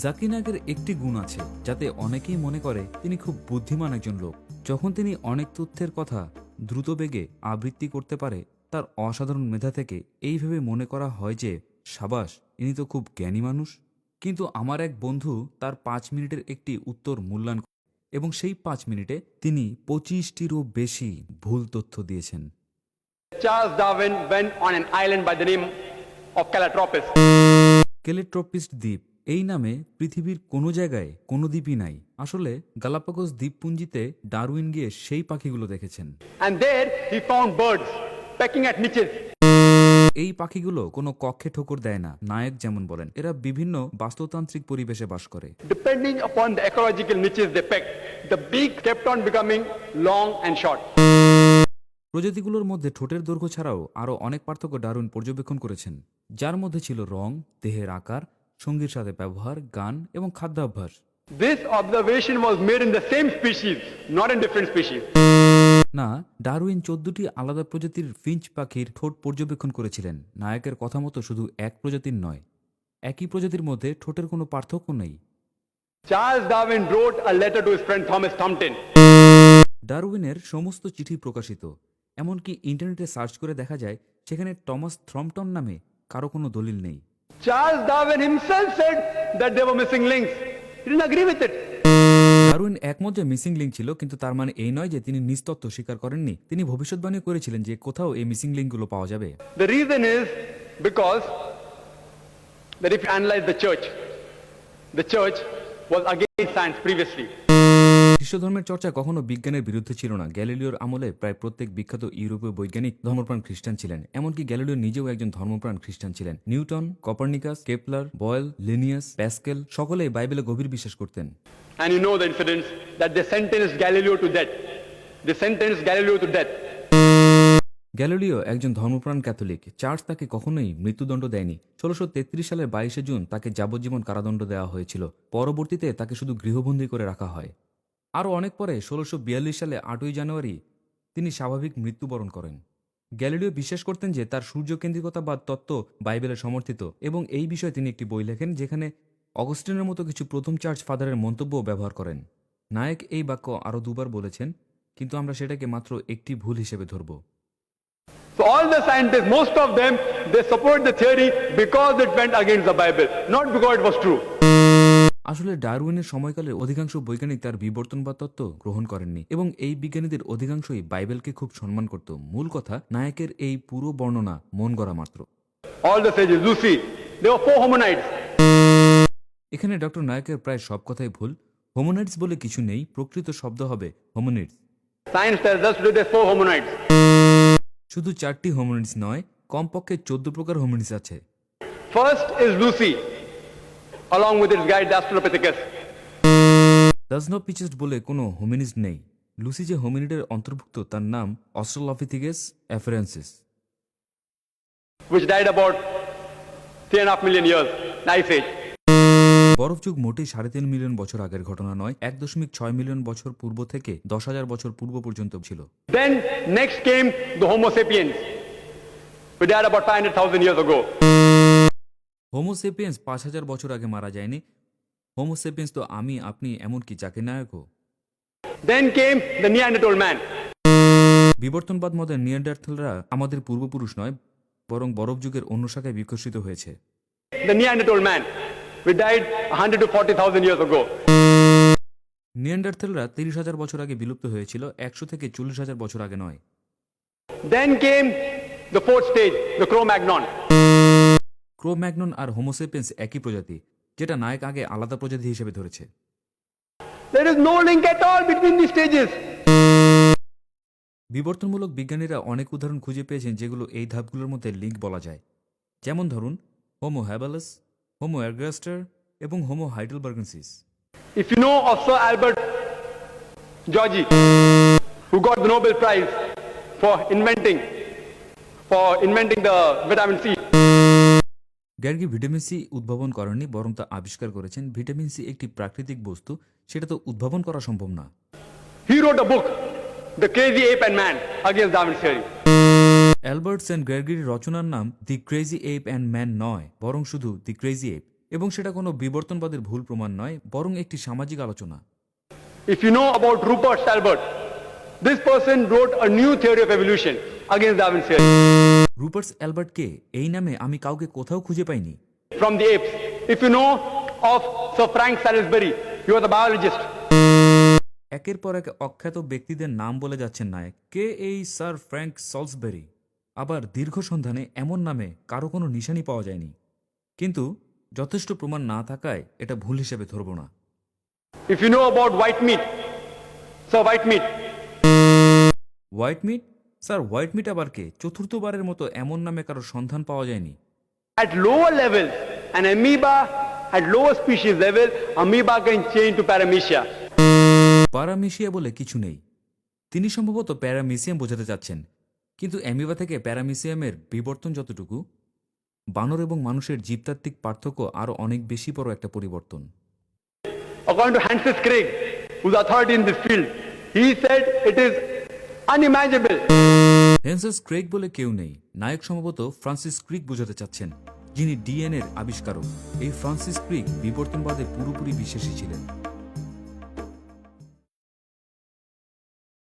জাকিনাগের একটি গুণ আছে যাতে অনেকেই মনে করে তিনি খুব বুদ্ধিমান একজন লোক। যখন তিনি অনেক তথ্যের কথা দ্রুত বেগে আবৃত্তি করতে পারে তার অসাধারণ মেধা থেকে এইভাবে মনে করা হয় যে সাবাস ইনি তো খুব জ্ঞানী মানুষ। কিন্তু আমার এক বন্ধু তার পাঁচ মিনিটের একটি উত্তর মূল্যায়ন এবং সেই পাঁচ মিনিটে তিনি পঁচিশটিরও বেশি ভুল তথ্য দিয়েছেন। Charles Darwin went on an island by the name of Calotropis. কেলেট্রপিস্ট দ্বীপ। এই নামে পৃথিবীর কোনো জায়গায় কোনো দ্বীপই নাই। আসলে গালাপাগোস দ্বীপপুঞ্জিতে ডারউইন গিয়ে সেই পাখিগুলো দেখেছেন. এই পাখিগুলো কোনো কক্ষে ঠোকর দেয় না নায়ক যেমন বলেন। এরা বিভিন্ন বাস্তুতান্ত্রিক পরিবেশে বাস করে। Depending upon the ecological niches they pecked, the beak kept on becoming long and short. প্রজাতিগুলোর মধ্যে ঠোঁটের দৈর্ঘ্য ছাড়াও আরও অনেক পার্থক্য ডারউইন পর্যবেক্ষণ করেছেন। যার মধ্যে ছিল রং দেহের আকার সঙ্গীর সাথে ব্যবহার গান এবং খাদ্যাভ্যাস This observation was made in the same species, not in different species. না ডারউইন চোদ্দটি আলাদা প্রজাতির ফিঞ্চ পাখির ঠোঁট পর্যবেক্ষণ করেছিলেন নায়কের কথা মতো শুধু এক প্রজাতির নয় একই প্রজাতির মধ্যে ঠোঁটের কোনো পার্থক্য নেই Charles Darwin wrote a letter to his friend Thomas Thumpton. ডারউইনের সমস্ত চিঠি প্রকাশিত এমনকি ইন্টারনেটে সার্চ করে দেখা যায় সেখানে টমাস থ্রমটন নামে কারও কোনো দলিল নেই Charles Darwin himself said that there were missing links. He didn't agree with it. Darwin একমত যে মিসিং লিঙ্ক ছিল কিন্তু তার মানে এই নয় যে তিনি নিস্তত্ব স্বীকার করেননি তিনি ভবিষ্যৎবাণী করেছিলেন যে কোথাও এই মিসিং লিঙ্কগুলো পাওয়া যাবে The reason is because that if you analyze the church, the church was against science previously. খ্রিস্ট ধর্মের চর্চা কখনো বিজ্ঞানের বিরুদ্ধে ছিল না। গ্যালিলিওর আমলে প্রায় প্রত্যেক বিখ্যাত ইউরোপীয় বৈজ্ঞানিক ধর্মপ্রাণ খ্রিস্টান ছিলেন এমনকি গ্যালিলিও নিজেও একজন ধর্মপ্রাণ খ্রিস্টান ছিলেন। Newton Copernicus Kepler Boyle Linnaeus Pascal সকলেই বাইবেলে গভীর বিশ্বাস করতেন। And you know the incidents that they sentenced Galileo to death. They sentenced Galileo to death. Galileo একজন ধর্মপ্রাণ ক্যাথলিক। চার্চ তাকে কখনোই মৃত্যুদণ্ড দেয়নি। ষোলোশো তেত্রিশ সালের বাইশে জুন তাকে যাবজ্জীবন কারাদণ্ড দেওয়া হয়েছিল। পরবর্তীতে তাকে শুধু গৃহবন্দী করে রাখা হয়। আরও অনেক পরে ষোলোশো সালে আটই জানুয়ারি তিনি স্বাভাবিক মৃত্যুবরণ করেন। গ্যালিলিও বিশ্বাস করতেন যে তার সূর্যকেন্দ্রিকতাবাদ তত্ত্ব বাইবেলে সমর্থিত এবং এই বিষয়ে তিনি একটি বই লেখেন যেখানে অগস্টিনের মতো কিছু প্রথম চার্চ ফাদারের মন্তব্য ব্যবহার করেন। নায়ক এই বাক্য আরও দুবার বলেছেন কিন্তু আমরা সেটাকে মাত্র একটি ভুল হিসেবে ধরব। So all the scientists, most of them, they support the theory because it went against the Bible, not because it was true. আসলে ডারউইনের সময়কালে অধিকাংশ বৈজ্ঞানিক তার বিবর্তনবাদ তত্ত্ব গ্রহণ করেননি এবং এই বিজ্ঞানীদের অধিকাংশই বাইবেলকে খুব সম্মান করত। মূল কথা নায়কের এই পুরো বর্ণনা মন গড়া মাত্র। এখানে ডক্টর নায়কের প্রায় সব কথাই ভুল। হোমোনাইটস বলে কিছু নেই প্রকৃত শব্দ হবে hominids. শুধু চারটি হোমোনিটস নয় কমপক্ষে চোদ্দ প্রকার হোমোনিটস আছে। First is Lucy, along with its guide, the Australopithecus. ডাজনোপিচেস্ট বলে কোনো হোমিনিস নেই লুসি যে হোমিনিডের অন্তর্ভুক্ত তার নাম অস্ট্রোলফিথিকেস অ্যাফারেন্সিস which died about three and a half million years, the Ice Age. বরফ যুগ মোটেই সাড়ে তিন মিলিয়ন বছর আগের ঘটনা নয় এক দশমিক ছয় মিলিয়ন বছর পূর্ব থেকে দশ হাজার বছর পূর্ব পর্যন্ত ছিল Then next came the Homo sapiens, died about 500,000 years ago. Homo sapiens পাঁচ হাজার বছর আগে মারা যায়নি হোমোসেপিয়েন্স তো আমি আপনি এমনকি চাকে নায়কও Then came the Neanderthal man. বিবর্তনবাদ মতে নিয়ান্ডারথেলরা আমাদের পূর্বপুরুষ নয় বরং বরফ যুগের অন্য শাখায় বিকশিত হয়েছে The Neanderthal man, who died 100 to 40,000 years ago. নিয়ান্ডারথেলরা তিরিশ হাজার বছর আগে বিলুপ্ত হয়েছিল একশো থেকে চল্লিশ হাজার বছর আগে নয় Then came the fourth stage, the Cro-Magnon. Cro Magnon আর হোমোসেপেন্স একই প্রজাতি যেটা নায়ক আগে আলাদা প্রজাতি হিসেবে ধরেছে। There is no link at all between these stages. বিবর্তনমূলক বিজ্ঞানীরা অনেক উদাহরণ খুঁজে পেয়েছেন যেগুলো এই ধাপগুলোর মধ্যে লিঙ্ক বলা যায়। যেমন ধরুন হোমো হ্যাবালাস হোমো অ্যারগাস্টার এবং Homo heidelbergensis If you know of Sir Albert Georgi, who got the Nobel Prize for inventing, for inventing the vitamin C, গ্যার্গি ভিটামিন সি উদ্ভাবন করেননি বরং তা আবিষ্কার করেছেন। ভিটামিন সি একটি প্রাকৃতিক বস্তু সেটা তো উদ্ভাবন করা সম্ভব না। He wrote a book, The Crazy Ape and Man, against Darwin's theory. Albert Szent গ্যার্গির রচনার নাম the crazy ape and man নয় বরং শুধু দি ক্রেজি এপ এবং সেটা কোনো বিবর্তনবাদের ভুল প্রমাণ নয় বরং একটি সামাজিক আলোচনা। If you know about Rupert Albert, this person wrote a new theory of evolution against Darwin's theory রুপার্টস অ্যালবার্টকে এই নামে আমি কাউকে কোথাও খুঁজে পাইনি। From the apes. If you know of Sir Frank Salisbury, you are the biologist. একের পর এক অখ্যাত ব্যক্তিদের নাম বলে যাচ্ছেন নায়ক। কে এই স্যার ফ্র্যাঙ্ক সলসবেরি আবার দীর্ঘ সন্ধানে এমন নামে কারও কোনো নিশানি পাওয়া যায়নি। কিন্তু যথেষ্ট প্রমাণ না থাকায় এটা ভুল হিসেবে ধরব না। If you know about white meat, Sir white Meat, white meat sir white meat আবার কে? চতুর্থবারের মতো এমন নামে কারও সন্ধান পাওয়া যায়নি। At lower levels, an amoeba at lower species level, amoeba can change to paramecia. প্যারামিশিয়া বলে কিছু নেই। তিনি সম্ভবত প্যারামিসিয়াম বোঝাতে চাচ্ছেন। কিন্তু অ্যামিবা থেকে প্যারামিসিয়ামের বিবর্তন যতটুকু বানর এবং মানুষের জীবতাত্ত্বিক পার্থক্য আরও অনেক বেশি বড় একটা পরিবর্তন। According to Francis Crick, who's authority in this field, he said it is unimaginable হেন্সেস ক্রেগ বলে কেউ নেই। নায়ক সম্ভবত ফ্রান্সিস ক্রিক বোঝাতে চাচ্ছেন, যিনি ডিএনএর আবিষ্কারক। এই ফ্রান্সিস ক্রিক বিবর্তনবাদে পুরোপুরি বিশ্বাসী ছিলেন।